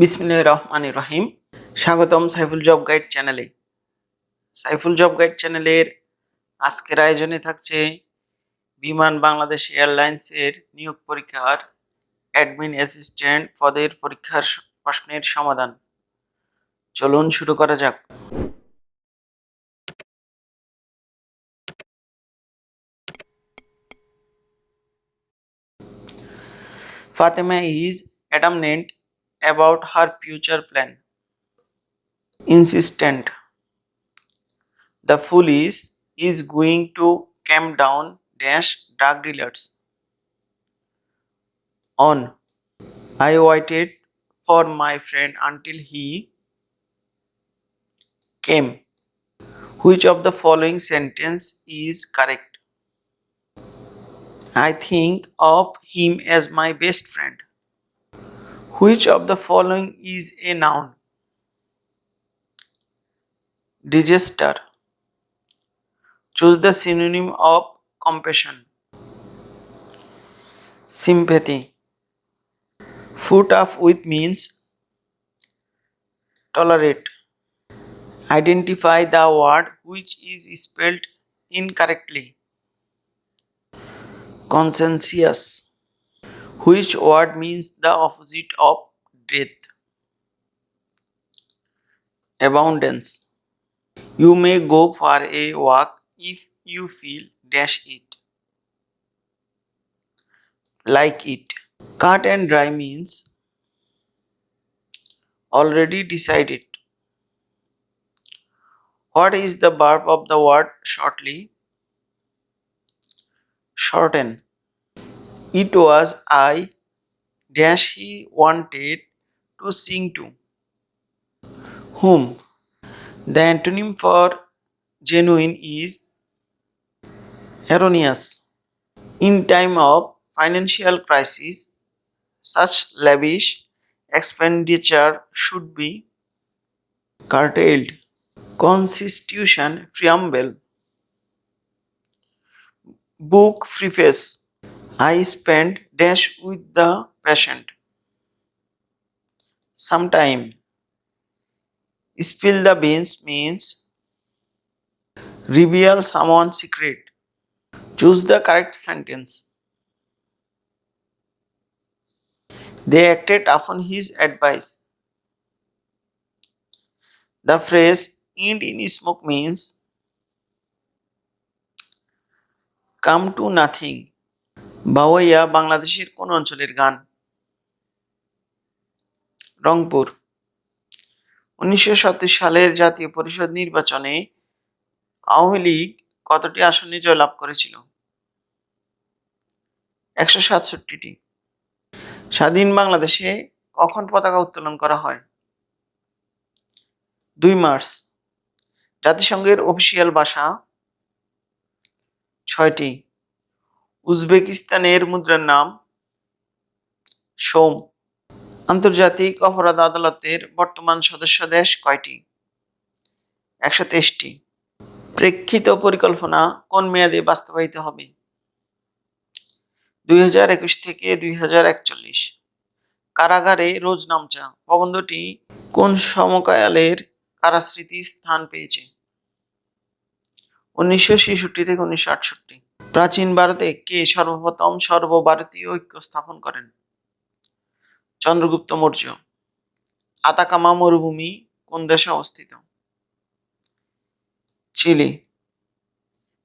বিসমিল্লাহ রহমান রহিম। স্বাগতম Saiful job guide চ্যানেলে। সাইফুল জব গাইড চ্যানেলের আজকের আয়োজনে থাকছে বিমান বাংলাদেশ এয়ারলাইন্সের নিয়োগ পরীক্ষার অ্যাডমিন অ্যাসিস্ট্যান্ট পদের পরীক্ষার প্রশ্নের সমাধান। চলুন শুরু করা যাক। Fatima is adamant about her future plan. Insistent. The police is going to camp down dash drug dealers. On. I waited for my friend until he came. Which of the following sentence is correct? I think of him as my best friend. Which of the following is a noun? Disaster. Choose the synonym of compassion. Sympathy. Foot up with means tolerate. Identify the word which is spelled incorrectly. Conscientious. Which word means the opposite of death? Abundance. You may go for a walk if you feel dash it. Like it. Cut and dry means already decided. What is the verb of the word shortly? Shorten. It was I dash he wanted to sing to. Whom? The antonym for genuine is erroneous. In time of financial crisis, such lavish expenditure should be curtailed. Constitution preamble. Book preface. I spent dash with the patient. Sometime. Spill the beans means reveal someone's secret. Choose the correct sentence. They acted upon his advice. The phrase end in smoke means come to nothing. Bhawaiya বাংলাদেশের কোন অঞ্চলের গান? রংপুর। উনিশশো সত্তর সালের জাতীয় পরিষদ নির্বাচনে আওয়ামী লীগ কতটি আসনে জয়লাভ করেছিল? একশো সাতষট্টিটি। স্বাধীন বাংলাদেশে কখন পতাকা উত্তোলন করা হয়? দুই মার্চ। জাতিসংঘের অফিসিয়াল ভাষা ছয়টি। উজবেকিস্তানের মুদ্রার নাম সোম। আন্তর্জাতিক অপরাধ আদালতের বর্তমান সদস্য দেশ কয়টি? একশো তেইশটি। প্রেক্ষিত পরিকল্পনা কোন মেয়াদে বাস্তবায়িত হবে? দুই হাজার একুশ থেকে দুই হাজার একচল্লিশ। কারাগারে রোজ নামচা প্রবন্ধটি কোন সমকালের কারাস্মৃতি স্থান পেয়েছে? উনিশশো ছেষট্টি থেকে উনিশশো আটষট্টি। প্রাচীন ভারতে কে সর্বপ্রথম সর্বভারতীয় ঐক্য স্থাপন করেন? চন্দ্রগুপ্ত মৌর্য। আতাকামা মরুভূমি কোন দেশে অবস্থিত? চিলি।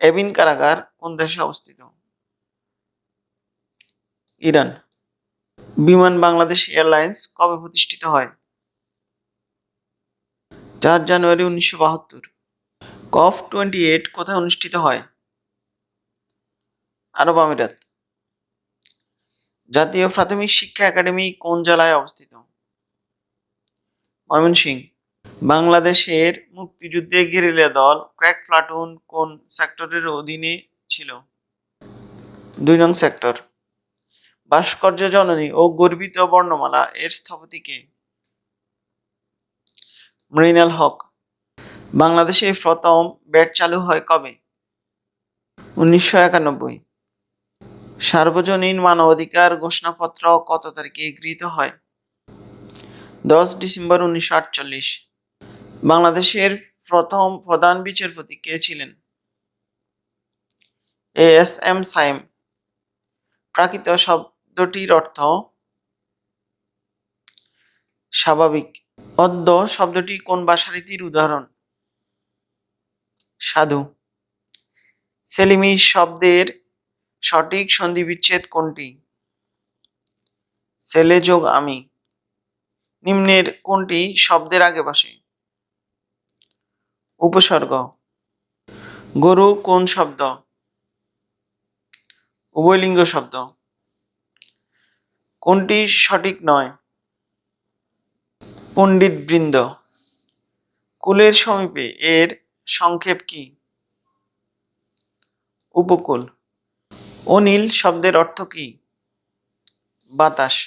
এবিন কারাগার কোন দেশে অবস্থিত? ইরান। বিমান বাংলাদেশ এয়ারলাইন্স কবে প্রতিষ্ঠিত হয়? চার জানুয়ারি উনিশশো বাহাত্তর। কফ টোয়েন্টি এইট কোথায় অনুষ্ঠিত হয়? আরব আমিরাত। জাতীয় প্রাথমিক শিক্ষা একাডেমি কোন জেলায় অবস্থিত? ময়মনসিংহ। বাংলাদেশের মুক্তিযুদ্ধে গেরিলা দল ক্র্যাক প্লাটুন কোন সেক্টরের অধীনে ছিল? দুই নং সেক্টর। ভাস্কর্য জননী ও গর্বিত বর্ণমালা এর স্থপতি কে? মৃণাল হক। বাংলাদেশে প্রথম ব্যাট চালু হয় কবে? উনিশশো একানব্বই। সার্বজনীন মানবাধিকার ঘোষণাপত্র কত তারিখে গৃহীত হয়? দশ ডিসেম্বর উনিশশো আটচল্লিশ। বাংলাদেশের প্রথম প্রধান বিচারপতি কে ছিলেন? A S M Saim. প্রাকৃত শব্দটির অর্থ স্বাভাবিক। অদ্য শব্দটি কোন ভাষারীতির উদাহরণ? সাধু। সেলিমি শব্দের সঠিক সন্ধি বিচ্ছেদ কোনটি? ছেলে যোগ আমি। নিম্নের কোনটি শব্দের আগে বসে? উপসর্গ। গরু কোন শব্দ? উভয়লিঙ্গ শব্দ। কোনটি সঠিক নয়? পণ্ডিত বৃন্দ কুলের সমীপে এর সংক্ষেপ কি? উপকূল। অনিল শব্দের অর্থ কি? বাতাস।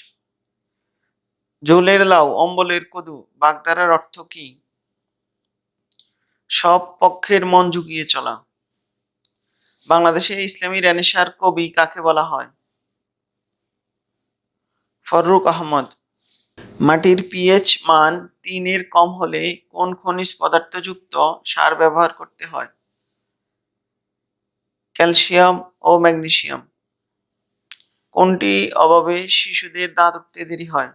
জোলের লাউ, অম্বলের কদু, বাগদারার অর্থ কি? সব পক্ষের মন ঝুঁকিয়ে চলা। বাংলাদেশে ইসলামী রেনেসার কবি কাকে বলা হয়? ফররুক আহমদ। মাটির পিএইচ মান তিনের কম হলে কোন খনিজ পদার্থযুক্ত সার ব্যবহার করতে হয়? ক্যালসিয়াম ও ম্যাগনেসিয়াম। কোনটি অভাবে শিশুদের দাঁত উঠতে দেরি হয়?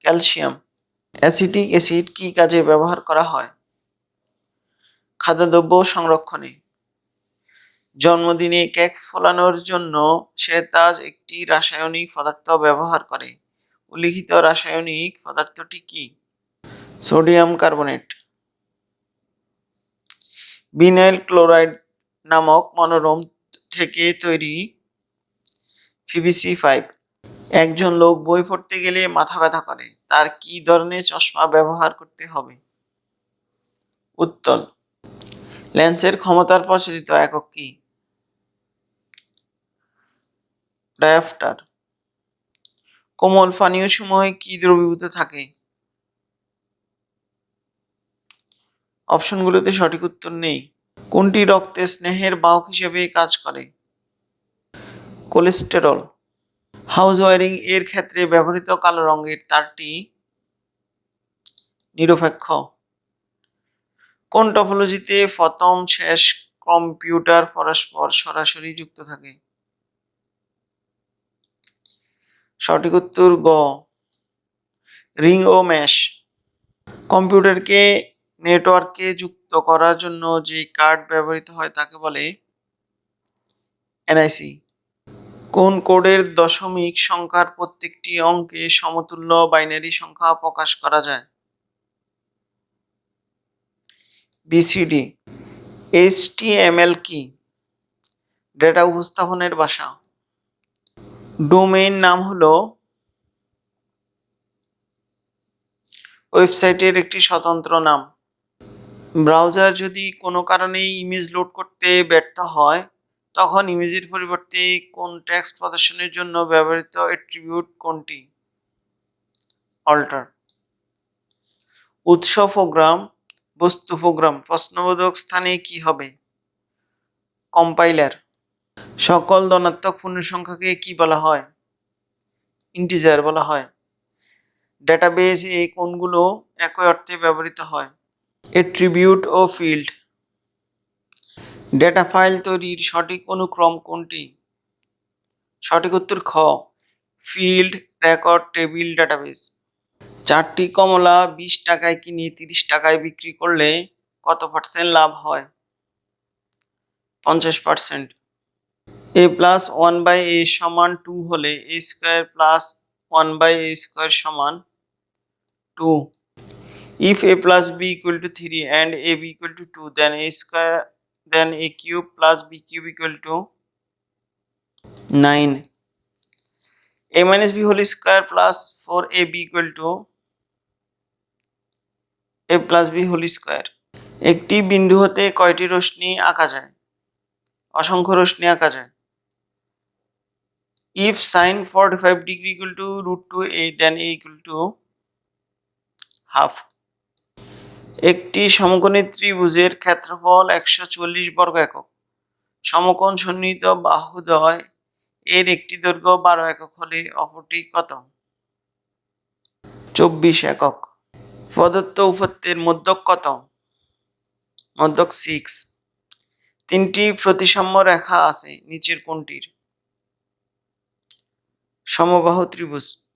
ক্যালসিয়াম। অ্যাসিটিক অ্যাসিড কি কাজে ব্যবহার করা হয়? খাদ্যদ্রব্য সংরক্ষণে। জন্মদিনে কেক ফোলানোর জন্য শ্বেতাজ একটি রাসায়নিক পদার্থ ব্যবহার করে। উল্লিখিত রাসায়নিক পদার্থটি কি? Sodium carbonate. বিনাইল ক্লোরাইড নামক মনোরম থেকে তৈরি পিভিসি ফাইভ একজন লোক বই পড়তে গেলে মাথা ব্যথা করে। তার কি ধরনের চশমা ব্যবহার করতে হবে? উত্তল লেন্সের ক্ষমতার প্রচলিত একক কি? ডায়াফটার কোমল পানীয় সময় কি দ্রবীভূত থাকে? অপশনগুলোতে সঠিক উত্তর নেই। কোনটি রক্তে স্নেহের বাহক হিসেবে কাজ করে? কোলেস্টেরল। হাউস ওয়ারিং এর ক্ষেত্রে ব্যবহৃত কালো রঙের তারটি নিরপেক্ষ। কোন টপোলজিতে প্রথম, শেষ কম্পিউটার পরস্পর সরাসরি যুক্ত থাকে? সঠিক উত্তর গ। রিং ও ম্যাশ কম্পিউটারকে নেটওয়ার্কে যুক্ত করার জন্য যে কার্ড ব্যবহৃত হয় তাকে বলে এনআইসি কোন কোডের দশমিক সংখ্যার প্রত্যেকটি অঙ্কে সমতুল্য বাইনারি সংখ্যা প্রকাশ করা যায়? বিসিডি এইচটিএমএল কি? ডেটা উপস্থাপনের ভাষা। ডোমেইন নাম হলো ওয়েবসাইটের একটি স্বতন্ত্র নাম। ব্রাউজার যদি কোনো কারণে ইমেজ লোড করতে ব্যর্থ হয়, তখন ইমেজের পরিবর্তে কোন টেক্সট প্রদর্শনের জন্য ব্যবহৃত অ্যাট্রিবিউট কোনটি? অল্টার উৎস প্রোগ্রাম বস্তু প্রোগ্রাম প্রশ্নবোধক স্থানে কি হবে? কম্পাইলার সকল ধনাত্মক পূর্ণসংখ্যাকে কি বলা হয়? ইন্টিজার বলা হয়। ডেটাবেজ এ কোনগুলো একই অর্থে ব্যবহৃত হয়? এট্রিবিউট ও ফিল্ড। ডেটা ফাইল তৈরির সঠিক অনুক্রম কোনটি? সঠিক উত্তর খ, ফিল্ড রেকর্ড টেবিল ডাটাবেস। চারটি কমলা বিশ টাকায় কিনে তিরিশ টাকায় বিক্রি করলে কত পার্সেন্ট লাভ হয়? পঞ্চাশ percent. A plus one by a সমান টু হলে a square plus one by a square সমান two. If a plus b equal to 3 and a b equal to 2 then a square then a cube plus b cube equal to 9 a minus b whole square plus 4ab equal to a plus b whole square একটি বিন্দু হতে কয়টি রশ্মি আঁকা যায় অসংখ্য রশ্মি আঁকা যায় if sin 45 degree equal to root 2 a then a equal to half একটি সমকোণী ত্রিভুজের ক্ষেত্রফল একশো চল্লিশ বর্গ একক। সমকোণ সন্নিহিত বাহুদ্বয় এর একটি দৈর্ঘ্য বারো একক হলে অপরটি কত? চব্বিশ একক। প্রদত্ত উপত্যের মধ্যক কত? মধ্যক সিক্স তিনটি প্রতিসাম্য রেখা আছে নিচের কোনটির সমবাহু ত্রিভুজ।